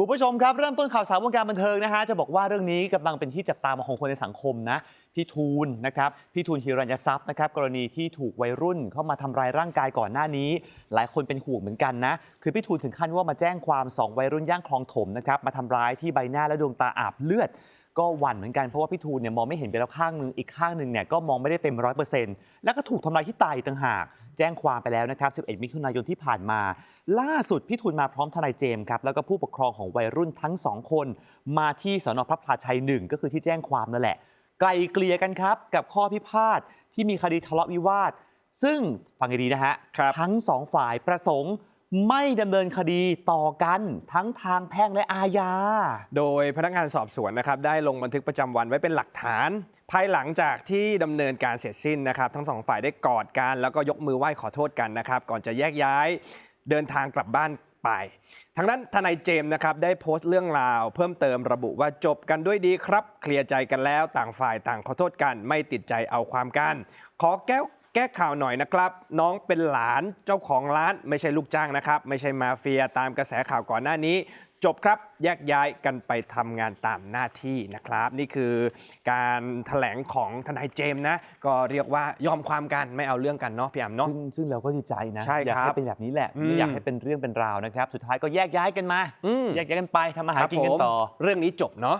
คุณผู้ชมครับ เริ่มต้นข่าวสารวงการบันเทิงนะฮะจะบอกว่าเรื่องนี้กำลังเป็นที่จับตามองของคนในสังคมนะพี่ทูลนะครับพี่ทูลฮิรัญทรัพย์นะครับกรณีที่ถูกวัยรุ่นเข้ามาทำร้ายร่างกายก่อนหน้านี้ หลายคนเป็นห่วงเหมือนกันนะคือพี่ทูลถึงขั้นว่ามาแจ้งความสองวัยรุ่นย่างคลองถมนะครับมาทำร้ายที่ใบหน้าและดวงตาอาบเลือด ก็หวั่นเหมือนกันเพราะว่าพี่ทูลเนี่ยมองไม่เห็นไปแล้วข้างหนึงอีกข้างหนึ่งเนี่ยก็มองไม่ได้เต็มร้อยเปอร์เซ็นต์แล้วก็ถูกทำลายที่ไตต่างหาก แจ้งความไปแล้วนะครับ 11 มิถุนายนที่ผ่านมา ล่าสุดพี่ทูลมาพร้อมทนายเจมส์ครับแล้วก็ผู้ปกครองของวัยรุ่นทั้งสองคน มาที่สนพระพลาชัยหนึ่งก็คือที่แจ้งความนั่นแหละ ไกลเกลี่ยกันครับกับข้อพิพาทที่มีคดีทะเลาะวิวาทซึ่งฟังให้ดีนะฮะครับทั้งสองฝ่ายประสงค์ ไม่ดำเนินคดีต่อกันทั้งทางแพ่งและอาญา โดยพนักงานสอบสวนนะครับได้ลงบันทึกประจำวันไว้เป็นหลักฐาน ภายหลังจากที่ดำเนินการเสร็จสิ้นนะครับทั้งสองฝ่ายได้กอดกัน แล้วก็ยกมือไหว้ขอโทษกันนะครับก่อนจะแยกย้ายเดินทางกลับบ้านไปทางด้านทนายเจมส์นะครับได้โพสต์เรื่องราว เพิ่มเติมระบุว่าจบกันด้วยดีครับ เคลียร์ใจกันแล้วต่างฝ่ายต่างขอโทษกัน ไม่ติดใจเอาความกัน ขอแก้ว ก้ข่าวหน่อยนะครับ น้องเป็นหลานเจ้าของร้านไม่ใช่ลูกจ้างนะครับ ไม่ใช่มาเฟียตามกระแสข่าวก่อนหน้านี้ จบครับแยกย้ายกันไปทำงานตามหน้าที่นะครับ นี่คือการแถลงของทนายเจมส์นะ ก็เรียกว่ายอมความกันไม่เอาเรื่องกันเนาะพี่แอมเนาะ ซึ่งซึ่งเราก็ดีใจนะใช่อยากครัให้บเป็นแบบนี้แหละอืมไม่อยากให้เป็นเรื่องเป็นราวนะครับ สุดท้ายก็แยกย้ายกันมา อืม แยกย้ายกันไปทำมาหาครับกินกันผมต่อเรื่องนี้จบเนาะ